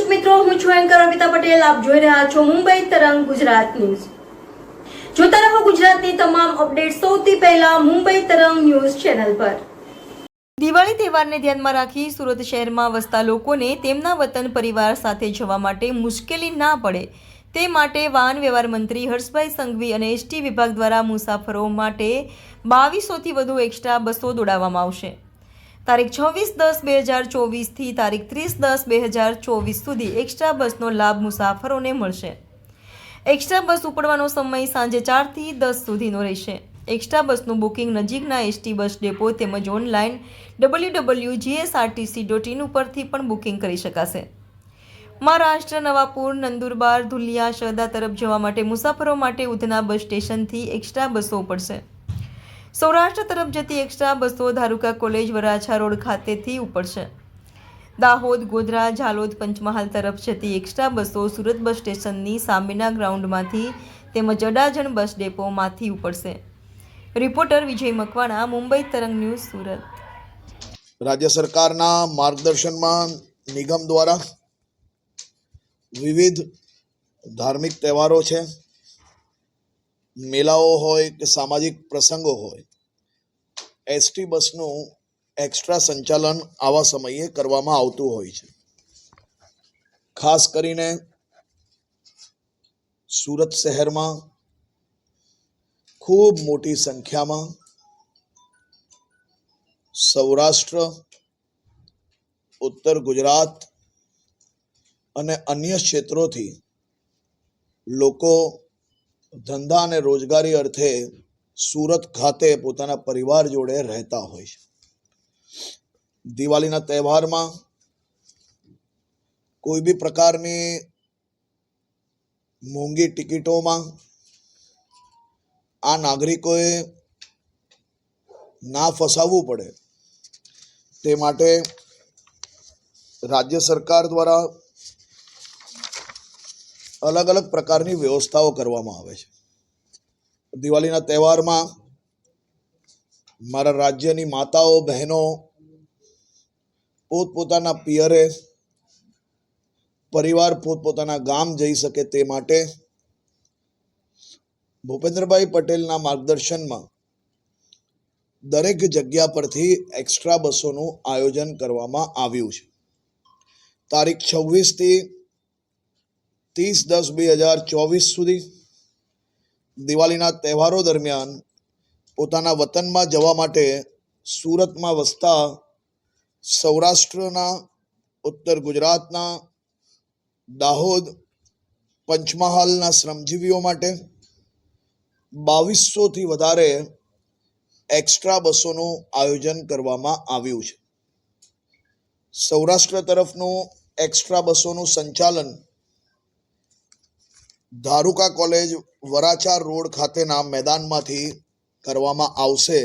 મિત્રો, હું છું એન્કર અમિતા પટેલ. આપ જોઈ રહ્યા છો મુંબઈ તરંગ ગુજરાત ન્યૂઝ. જોતા રહો ગુજરાતની તમામ અપડેટ સૌથી પહેલા મુંબઈ તરંગ ન્યૂઝ ચેનલ પર. દિવાળી તહેવારને ધ્યાનમાં રાખી સુરત શહેરમાં વસતા લોકોને તેમના વતન પરિવાર સાથે જવા માટે મુશ્કેલી ના પડે. તે માટે વાહન વ્યવહાર મંત્રી હર્ષભાઈ સંઘવી અને એસટી વિભાગ દ્વારા મુસાફરો માટે બાવીસોથી વધુ એક્સ્ટ્રા બસો દોડાવવામાં આવશે. તારીખ છવ્વીસ દસ બે હજાર ચોવીસથી તારીખ ત્રીસ દસ બે હજાર ચોવીસ સુધી એક્સ્ટ્રા બસનો લાભ મુસાફરોને મળશે. એક્સ્ટ્રા બસ ઉપડવાનો સમય સાંજે ચારથી દસ સુધીનો રહેશે. એક્સ્ટ્રા બસનું બુકિંગ નજીકના એસટી બસ ડેપો તેમજ online W W GSRTC dot in ઉપરથી પણ બુકિંગ કરી શકાશે. મહારાષ્ટ્ર, નવાપુર, નંદુરબાર, ધુલિયા શરદા તરફ જવા માટે મુસાફરો માટે ઉધના બસ સ્ટેશનથી એક્સ્ટ્રા બસો ઉપડશે. સૌરાષ્ટ્ર તરફ જતી એક્સ્ટ્રા બસો ધારુકા કોલેજ વરાછા રોડ ખાતેથી ઉપડશે. દાહોદ, ગોધરા, ઝાલોદ, પંચમહાલ તરફ જતી એક્સ્ટ્રા બસો સુરત બસ સ્ટેશનની સામેના ગ્રાઉન્ડમાંથી તેમજ અડાજણ બસ ડેપોમાંથી ઉપડશે. Reporter Vijay Makwana, Mumbai Tarang news, Surat. રાજ્ય સરકારના માર્ગદર્શનમાં નિગમ દ્વારા વિવિધ ધાર્મિક તહેવારો છે. મેળાઓ હોય કે સામાજિક પ્રસંગો હોય, એસટી બસનું એક્સ્ટ્રા સંચાલન આવા સમયે કરવામાં આવતું હોય છે. ખાસ કરીને સુરત શહેરમાં ખૂબ મોટી સંખ્યામાં સૌરાષ્ટ્ર, ઉત્તર ગુજરાત અને અન્ય ક્ષેત્રોથી લોકો ધંધા અને રોજગારી અર્થે સુરત ખાતે પોતાના પરિવાર જોડે રહેતા હોય છે. દિવાળીના તહેવારમાં કોઈ બી પ્રકારની મોંઘી ટિકિટોમાં આ નાગરિકોએ ના ફસાવવું પડે. તે માટે રાજ્ય સરકાર દ્વારા અલગ અલગ પ્રકારની વ્યવસ્થાઓ કરવામાં આવે છે. દિવાળીના તહેવારમાં મારા રાજ્યની માતાઓ, બહેનો, પોતપોતાના પિયરે, પરિવાર પોતપોતાના ગામ જઈ શકે તે માટે ભૂપેન્દ્રભાઈ પટેલના માર્ગદર્શનમાં દરેક જગ્યા પરથી એક્સ્ટ્રા બસોનું આયોજન કરવામાં આવ્યું છે. તારીખ છવ્વીસથી ત્રીસ દસ બે હજાર ચોવીસ સુધી દિવાળીના તહેવારો દરમિયાન પોતાના વતનમાં જવા માટે સુરતમાં વસતા સૌરાષ્ટ્રના, ઉત્તર ગુજરાતના, દાહોદ, પંચમહાલના શ્રમજીવીઓ માટે બાવીસોથી વધારે એક્સ્ટ્રા બસોનું આયોજન કરવામાં આવ્યું છે. સૌરાષ્ટ્ર તરફનું એક્સ્ટ્રા બસોનું સંચાલન ધારુકા કોલેજ વરાછા રોડ ખાતેના મેદાનમાંથી કરવામાં આવશે.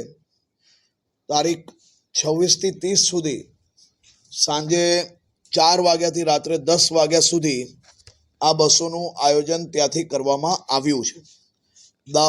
તારીખ છવ્વીસથી ત્રીસ સુધી સાંજે ચાર વાગ્યાથી રાત્રે દસ વાગ્યા સુધી આ બસોનું આયોજન ત્યાંથી કરવામાં આવ્યું છે. દાહોદ